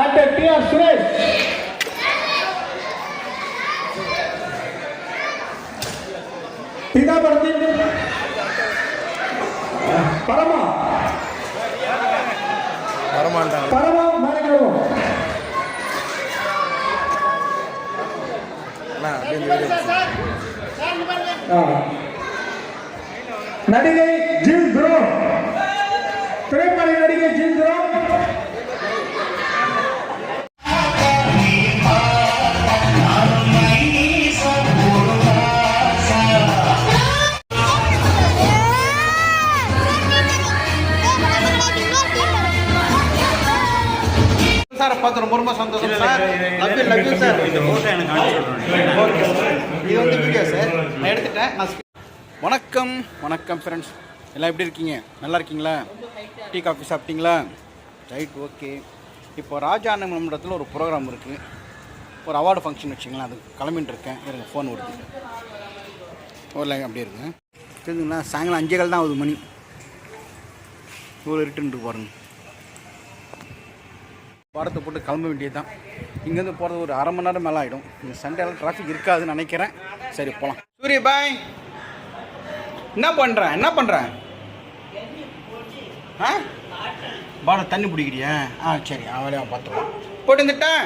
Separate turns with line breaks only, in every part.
order D R Suresh இதா படத்தின் பரமா பரமாண்டாங்க பரமா மேலக்கிறோம் நடிகை ஜில் துரோ திரைப்பட நடிகை ஜில்
பார்த்து ரொம்ப ரொம்ப சந்தோஷம் sir love love sir okay இது வந்து வீடியோ சார் நான் எடுத்துட்டேன் நான் வணக்கம் வணக்கம் ஃப்ரெண்ட்ஸ் எல்லாம் எப்படி இருக்கீங்க நல்லா இருக்கீங்களா டீ காஃபி சாப்பிட்டீங்களா ரைட் ஓகே இப்போ ராஜா அண்ணன் ஒரு ப்ரோக்ராம் இருக்குது ஒரு அவார்டு ஃபங்க்ஷன் வச்சுங்களேன் அது கிளம்பின்னு இருக்கேன் இருங்க ஃபோன் வருது ஒரு அப்படியே இருக்குங்க தெரிஞ்சுங்களா சாயங்காலம் அஞ்சே கால் தான் ஆகுது மணி ஒரு ரிட்டர்ன் பாருங்கள் வாரத்தை போட்டு கிளம்ப வேண்டியது தான் இங்கேருந்து போகிறது ஒரு அரை மணி நேரம் மேலே ஆகிடும் இந்த சண்டேல டிராஃபிக் இருக்காதுன்னு நினைக்கிறேன் சரி போகலாம் சூரிய பாய் என்ன பண்ணுறேன் என்ன பண்ணுறேன் ஆ பாட தண்ணி பிடிக்கிறியா ஆ சரி அவளையாக பார்த்துக்கலாம் போட்டு வந்துட்டேன்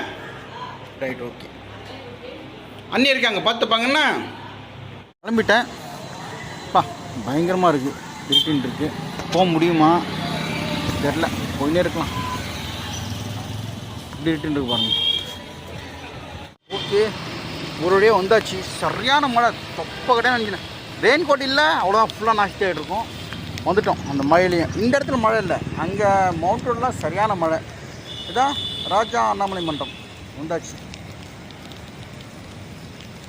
ரைட் ஓகே அண்ணி இருக்காங்க பார்த்துப்பாங்கண்ணா கிளம்பிட்டேன் பா பயங்கரமாக இருக்குது இருக்குன்ட்டுருக்கு இருக்குது போக முடியுமா தெரில போயின்னே இருக்கலாம் அப்படின்ட்டு பாருங்க ஓகே ஒருவடியே வந்தாச்சு சரியான மழை தொப்ப கடையாக நினைக்கிறேன் ரெயின் கோட் இல்லை அவ்வளோதான் ஃபுல்லாக நாஸ்தி இருக்கும் வந்துட்டோம் அந்த மழையிலையும் இந்த இடத்துல மழை இல்லை அங்கே மவுண்ட் சரியான மழை இதான் ராஜா அண்ணாமலை மன்றம் வந்தாச்சு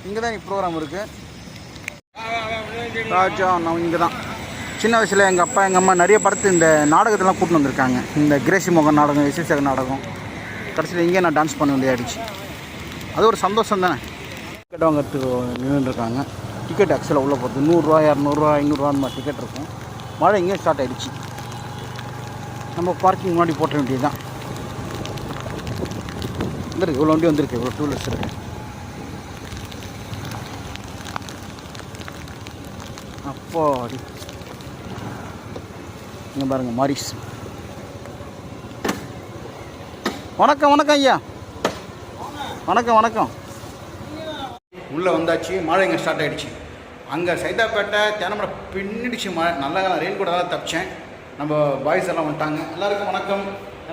இங்கே தான் எனக்கு ப்ரோக்ராம் இருக்குது ராஜா அண்ணா இங்கே தான் சின்ன வயசில் எங்கள் அப்பா எங்கள் அம்மா நிறைய படத்து இந்த நாடகத்தெல்லாம் கூப்பிட்டு வந்திருக்காங்க இந்த கிரேசி மோகன் நாடகம் விசேஷ நாடகம் கடைசியில் இங்கே நான் டான்ஸ் பண்ண வேண்டியதாகிடுச்சு அது ஒரு சந்தோஷம் தானே டிக்கெட் வாங்கிறதுக்கு நின்றுருக்காங்க டிக்கெட் ஆக்சுவலாக உள்ளே போகிறது நூறுரூவா இரநூறுவா ஐநூறுரூவான்னு மாதிரி டிக்கெட் இருக்கும் மழை இங்கே ஸ்டார்ட் ஆகிடுச்சு நம்ம பார்க்கிங் முன்னாடி போட்ட வேண்டியது தான் வந்துருக்கு இவ்வளோ வண்டி வந்திருக்கு இவ்வளோ டூ வீலர்ஸ் இருக்குது அப்போ இங்கே பாருங்கள் மாரிஸ் வணக்கம் வணக்கம் ஐயா வணக்கம் வணக்கம் உள்ளே வந்தாச்சு மழை இங்கே ஸ்டார்ட் ஆகிடுச்சு அங்கே சைதாப்பேட்டை தினமுறை பின்னிடுச்சு மழை நல்ல காலம் ரெயின் கூட தான் தப்பிச்சேன் நம்ம பாய்ஸ் எல்லாம் வந்துட்டாங்க எல்லாருக்கும் வணக்கம்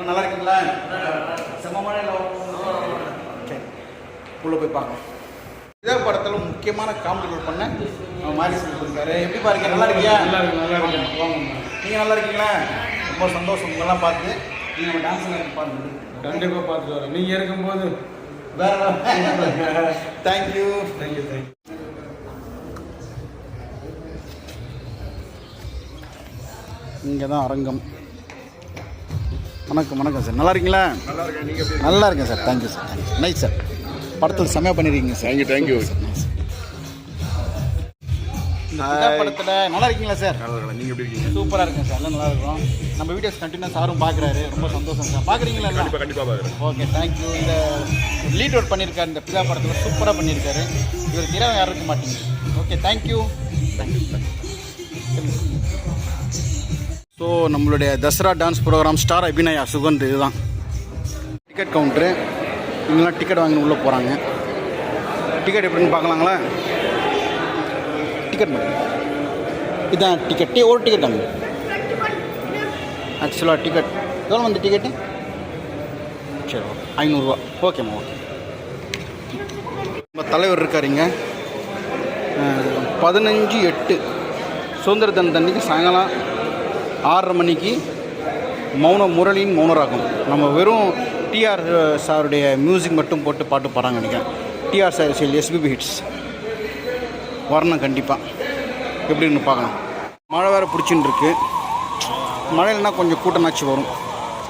நல்லா இருக்கீங்களா செம்ம மழையில் சரி உள்ளே போய் பார்க்கலாம் இதே படத்தில் முக்கியமான காமெடி ரோல் பண்ண மாறி சொல்லியிருக்காரு எப்படி பாருங்க நல்லா இருக்கியா
நல்லா இருக்கு நல்லா இருக்கு
நீங்கள் நல்லா இருக்கீங்களா ரொம்ப சந்தோஷம் உங்களெல்லாம் பார்த்து நீங்கள் டான்ஸ் பாருங்கள்
கண்டிப்பா பார்த்துட்டு வரேன் நீங்கள் இருக்கும்போது வேற தேங்க்யூ
தேங்க்யூ தேங்க்யூ இங்கே தான் அரங்கம் வணக்கம் வணக்கம் சார் நல்லா இருக்கீங்களா நல்லா இருக்கேன் sir thank you sir thank you night sir படத்தில் செம்மையாக பண்ணிருக்கீங்க
சார் தேங்க்யூ தேங்க்யூ சார்
படத்தில் நல்லா இருக்கீங்களா சார்
நல்லா நீங்கள் எப்படி இருக்கீங்க
சூப்பராக இருக்குங்க சார் எல்லாம் நல்லா இருக்கும் நம்ம வீடியோஸ் கண்டினியூஸ் சாரும் பார்க்குறாரு ரொம்ப சந்தோஷம் சார் பார்க்குறீங்களா
கண்டிப்பாக கண்டிப்பாக பார்க்குறேன்
ஓகே தேங்க்யூ இந்த லீட் அவுட் பண்ணியிருக்காரு இந்த பிதா படத்தில் சூப்பராக பண்ணியிருக்காரு இவர் இரவு யாரும் இருக்க மாட்டீங்க ஓகே தேங்க்யூ ஸோ நம்மளுடைய Dasara dance programme star Abhinaya Sugan இதுதான் டிக்கெட் கவுண்ட்ரு இவங்கெல்லாம் டிக்கெட் வாங்கி உள்ளே போகிறாங்க டிக்கெட் எப்படின்னு பார்க்கலாங்களா டிக்கெட் மேடம் இதுதான் டிக்கெட் ஒரு டிக்கெட் கம்மி ஆக்சுவலாக டிக்கெட் எவ்வளோ வந்து டிக்கெட்டு சரி ஓகே ஐநூறுரூவா ஓகேம்மா ஓகே நம்ம தலைவர் இருக்காருங்க பதினஞ்சு எட்டு சுதந்திர தினத்து அன்றைக்கி சாயங்காலம் ஆறரை மணிக்கு மௌன முரளியின் மௌனராகும் நம்ம வெறும் டிஆர் சாருடைய மியூசிக் மட்டும் போட்டு பாட்டு பாடுறாங்க நினைக்கிறேன் டிஆர் சார் எஸ்பிபி ஹிட்ஸ் வரணும் கண்டிப்பாக எப்படின்னு பார்க்கலாம் மழை வேறு பிடிச்சின்னு இருக்குது மழையிலனா கொஞ்சம் கூட்டமாச்சு வரும்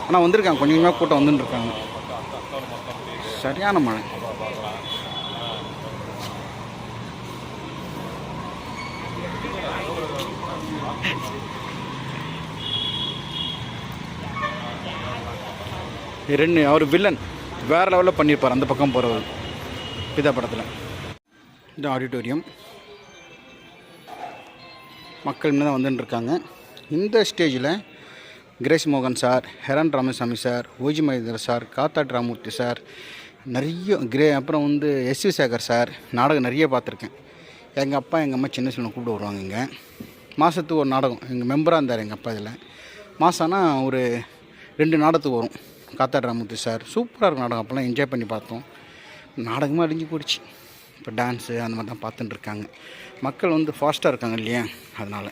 ஆனால் வந்திருக்காங்க கொஞ்சம் கொஞ்சமாக கூட்டம் வந்துட்டுருக்காங்க சரியான மழை ரெண்டு அவர் வில்லன் வேறு லெவலில் பண்ணியிருப்பார் அந்த பக்கம் போகிறவர் பிதா படத்தில் இந்த ஆடிட்டோரியம் மக்கள் தான் வந்துட்டுருக்காங்க இந்த ஸ்டேஜில் கிரேஷ் மோகன் சார் ஹெரன் ராமசாமி சார் ஓஜி மகேந்திர சார் காத்தாட் ராமூர்த்தி சார் நிறைய கிரே அப்புறம் வந்து எஸ் வி சேகர் சார் நாடகம் நிறைய பார்த்துருக்கேன் எங்கள் அப்பா எங்கள் அம்மா சின்ன சின்ன கூப்பிட்டு வருவாங்க இங்கே மாதத்துக்கு ஒரு நாடகம் எங்கள் மெம்பராக இருந்தார் எங்கள் அப்பா இதில் மாதம்னா ஒரு ரெண்டு நாடகத்துக்கு வரும் காத்தாட் ராமூர்த்தி சார் சூப்பராக இருக்கும் நாடகம் அப்போலாம் என்ஜாய் பண்ணி பார்த்தோம் நாடகமாக அழிஞ்சு போயிடுச்சு இப்போ டான்ஸு அந்த மாதிரி தான் பார்த்துட்டுருக்காங்க மக்கள் வந்து ஃபாஸ்ட்டாக இருக்காங்க இல்லையா அதனால்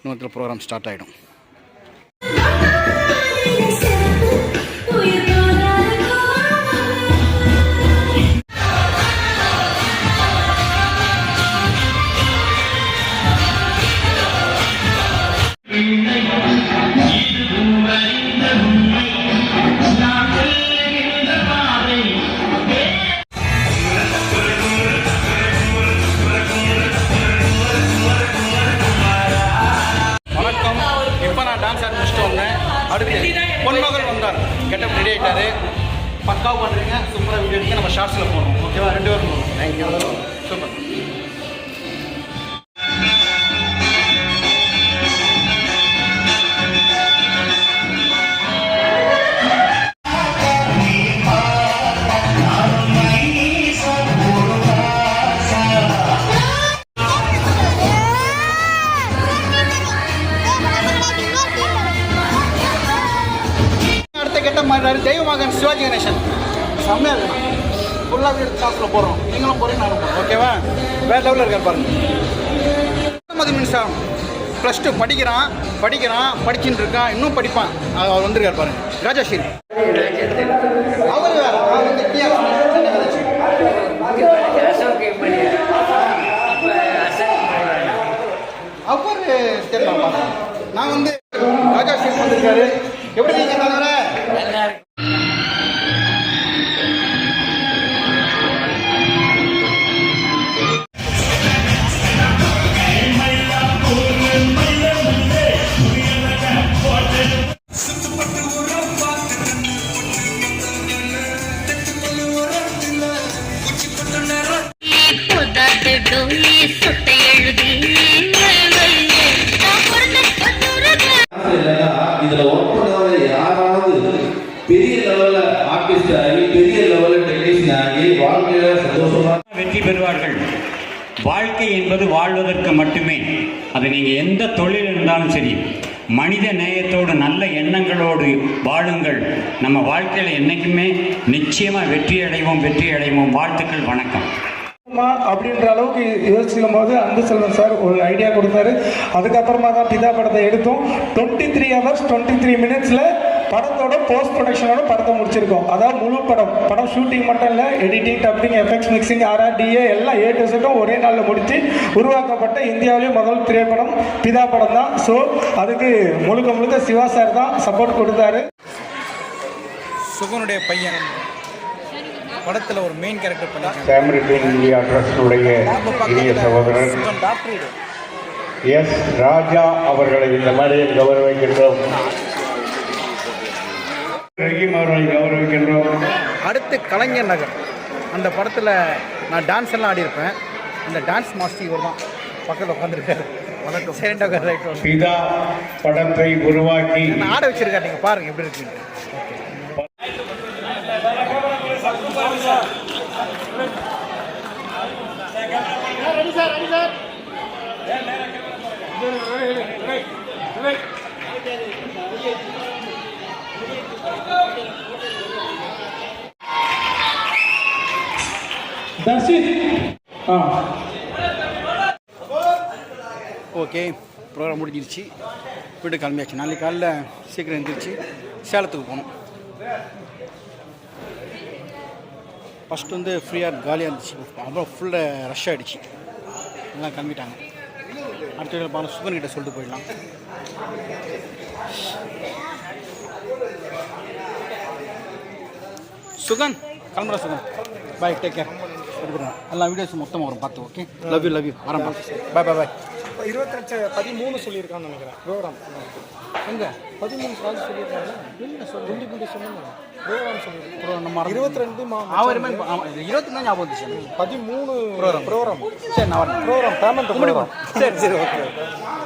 இன்னொருத்தில் ப்ரோக்ராம் ஸ்டார்ட் ஆகிடும் கெட்ட மாறினாரு தெய்வ மகன் சிவாஜி கணேசன் செம்மையாக இருக்கு ஃபுல்லாக எடுத்து காசில் போகிறோம் நீங்களும் போகிறேன் நானும் போகிறோம் ஓகேவா வேறு லெவலில் இருக்கார் பாருங்கள் மது மின்சாரம் ப்ளஸ் டூ படிக்கிறான் படிக்கிறான் படிச்சுட்டு இருக்கான் இன்னும் படிப்பான் அவர் வந்திருக்கார் பாருங்க ராஜாஸ்ரீ அவர் அவர் தெரியலாம்ப்பா நான் வந்து ராஜாஸ்ரீ வந்திருக்காரு எப்படி நீங்கள்
என்பது வாழ்வதற்கு மட்டுமே அது நீங்கள் எந்த தொழில் இருந்தாலும் சரி மனித நேயத்தோடு நல்ல எண்ணங்களோடு வாழுங்கள் நம்ம வாழ்க்கையில் என்றைக்குமே நிச்சயமாக வெற்றி அடைவோம் வெற்றி அடைவோம் வாழ்த்துக்கள் வணக்கம்
அப்படின்ற அளவுக்கு யோசிக்கும் போது அன்பு செல்வன் சார் ஒரு ஐடியா கொடுத்தாரு அதுக்கப்புறமா தான் பிதா படத்தை எடுத்தோம் twenty three hours twenty three மினிட்ஸில் படத்தோட போஸ்ட் ப்ரொடக்ஷனோட படத்தை முடிச்சிருக்கோம் அதாவது முழு படம் படம் ஷூட்டிங் மட்டும் இல்லை எடிட்டிங் டப்பிங் எஃபெக்ட்ஸ் மிக்சிங் ஆர்ஆர்டிஏ டிஏ எல்லாம் ஏ டு செட்டும் ஒரே நாளில் முடித்து உருவாக்கப்பட்ட இந்தியாவிலேயே முதல் திரைப்படம் பிதா படம் தான் ஸோ அதுக்கு முழுக்க முழுக்க சிவா சார் தான் சப்போர்ட் கொடுத்தாரு
சுகனுடைய பையன் படத்தில் ஒரு மெயின் கேரக்டர்
பண்ணி இந்தியா எஸ் ராஜா அவர்களை இந்த மாதிரி கௌரவிக்கின்றோம்
அடுத்து கலைஞர் நகர் அந்த படத்தில் நான் டான்ஸ் எல்லாம் ஆடியிருப்பேன் அந்த டான்ஸ் மாஸ்டி ஒரு தான் பக்கத்தில் உட்காந்துருக்காரு வணக்கம் சைலண்டாக ரைட்
பிதா படத்தை உருவாக்கி
ஆட வச்சிருக்காரு நீங்கள் பாருங்கள் எப்படி இருக்குன்னு தர்ஷித் ஆ ஓகே ப்ரோக்ராம் முடிஞ்சிருச்சு வீட்டு கிளம்பியாச்சு நாளைக்கு காலைல சீக்கிரம் எழுந்திரிச்சு சேலத்துக்கு போகணும் ஃபஸ்ட்டு வந்து ஃப்ரீயாக காலியாக இருந்துச்சு அப்புறம் ஃபுல்லாக ரஷ் ஆகிடுச்சு எல்லாம் கிளம்பிட்டாங்க அடுத்த பாருங்கள் சுகன் கிட்ட சொல்லிட்டு போயிடலாம் சுகன் கிளம்புறேன் சுகன் பை டேக் கேர் கொடுக்குறேன் எல்லா வீடியோஸ் மொத்தமாக வரும் பார்த்து okay love you love you வரேன் பாய் பாய் பாய்
இப்போ இருபத்தஞ்சு பதிமூணு சொல்லியிருக்கான்னு நினைக்கிறேன் ப்ரோக்ராம் எங்க பதிமூணு சாதி சொல்லியிருக்காங்க இல்லை சார் குண்டி குண்டி சொன்னாங்க ப்ரோக்ராம் நம்ம இருபத்தி ரெண்டு ஆவரமே இருபத்தி நாலு ஞாபகம் பதிமூணு ப்ரோக்ராம் ப்ரோக்ராம் சரி நான் ப்ரோக்ராம் பேமெண்ட் சரி சரி ஓகே